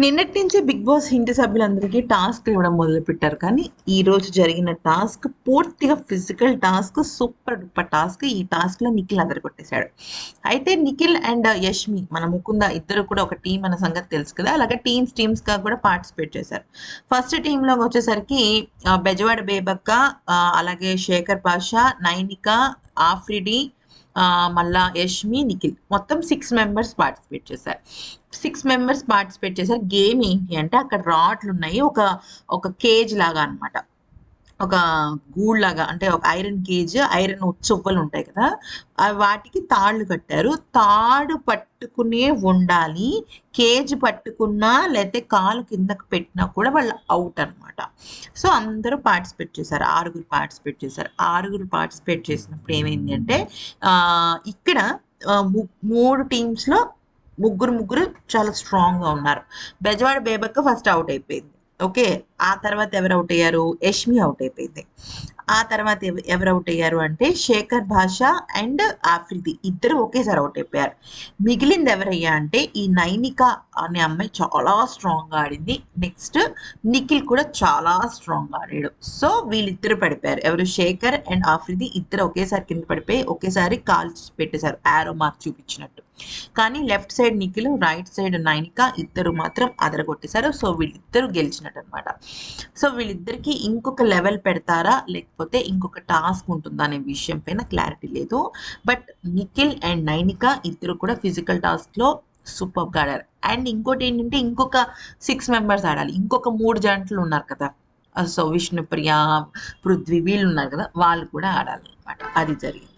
నిన్నటి నుంచి big boss ఇంటి సభ్యులందరికీ టాస్క్ ఇవ్వడం మొదలుపెట్టారు. కానీ ఈ రోజు జరిగిన టాస్క్ పూర్తిగా physical task super duper task ఈ టాస్క్లో నిఖిల్ అదర కొట్టేశాడు అయితే నిఖిల్ అండ్ యష్మి మన ముకుంద ఇద్దరు కూడా ఒక టీం అన్న సంగతి తెలుసు కదా? అలాగే టీమ్స్ టీమ్స్గా కూడా పార్టిసిపేట్ చేశారు. ఫస్ట్ టీమ్లో వచ్చేసరికి బెజవాడ బేబక్క అలాగే శేఖర్ పాషా నైనిక ఆఫ్రిడి మళ్ళా యష్మి నిఖిల్. మొత్తం సిక్స్ మెంబర్స్ పార్టిసిపేట్ చేశారు. సిక్స్ మెంబర్స్ పార్టిసిపేట్ చేశారు. గేమ్ ఏంటి అంటే అక్కడ రాడ్లు ఉన్నాయి ఒక ఒక కేజ్ లాగా అన్నమాట. ఒక గూళ్ళగా లాగా అంటే ఒక ఐరన్ కేజ్ ఐరన్ చువ్వలు ఉంటాయి కదా వాటికి తాళ్ళు కట్టారు. తాడు పట్టుకునే ఉండాలి కేజ్ పట్టుకున్నా లేకపోతే కాలు కిందకు పెట్టినా కూడా వాళ్ళు అవుట్ అన్నమాట. సో అందరూ పార్టిసిపేట్ చేశారు. ఆరుగురు పార్టిసిపేట్ చేశారు. ఆరుగురు పార్టిసిపేట్ చేసినప్పుడు ఏమైంది అంటే ఇక్కడ ము- మూడు టీమ్స్లో ముగ్గురు ముగ్గురు చాలా స్ట్రాంగ్గా ఉన్నారు. బెజవాడ బేబక్క ఫస్ట్ అవుట్ అయిపోయింది. ఓకే ఆ తర్వాత ఎవరు అవుట్ అయ్యారు? యష్మి అవుట్ అయిపోయింది. ఆ తర్వాత ఎవ- ఎవరు అవుట్ అయ్యారు అంటే శేఖర్ భాష అండ్ ఆఫ్రిది. ఇద్దరు ఒకేసారి అవుట్ అయిపోయారు మిగిలింది ఎవరయ్యా అంటే ఈ నైనిక అనే అమ్మాయి చాలా స్ట్రాంగ్గా ఆడింది. నెక్స్ట్ నిఖిల్ కూడా చాలా స్ట్రాంగ్గా ఆడాడు. సో వీళ్ళిద్దరు పడిపోయారు. ఎవరు శేఖర్ అండ్ ఆఫ్రిది ఇద్దరు ఒకేసారి కింద పడిపోయి ఒకేసారి కాల్ పెట్టేశారు. ఆరో మార్క్ చూపించినట్టు. కానీ left side Nikhil right side Nainika ఇద్దరు మాత్రం అదరగొట్టేశారు. సో వీళ్ళిద్దరు గెలిచినట్టు అనమాట సో వీళ్ళిద్దరికి ఇంకొక లెవెల్ పెడతారా? లేకపోతే ఇంకొక టాస్క్ ఉంటుందా అనే విషయం పైన క్లారిటీ లేదు. బట్ నిఖిల్ అండ్ నైనిక ఇద్దరు కూడా ఫిజికల్ టాస్క్లో సూపర్గా ఆడారు. అండ్ ఇంకోటి ఏంటంటే ఇంకొక సిక్స్ మెంబర్స్ ఆడాలి. ఇంకొక మూడు జంటలు ఉన్నారు కదా. సో విష్ణుప్రియ పృథ్వీ వీళ్ళు ఉన్నారు కదా. వాళ్ళు కూడా ఆడాలి అనమాట అది జరిగింది.